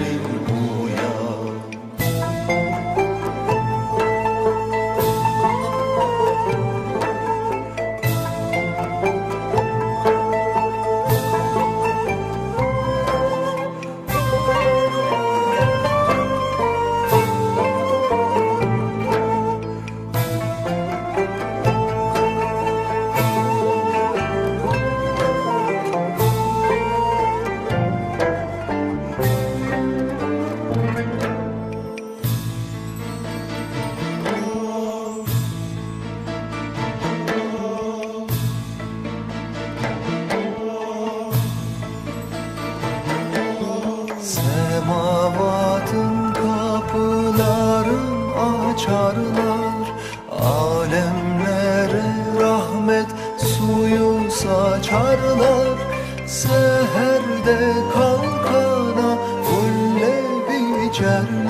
Gözlerim uyan Semavatın kapıların açarlar. Alemlere rahmet suyu saçarlar. Seherde kalkana hulle biçerler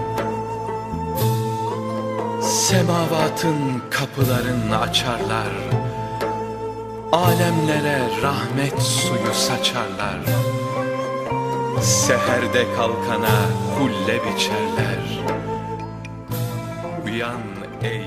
Semavatın kapılarını açarlar. Alemlere rahmet suyu saçarlar. Seherde kalkana hulle biçerler. Uyan ey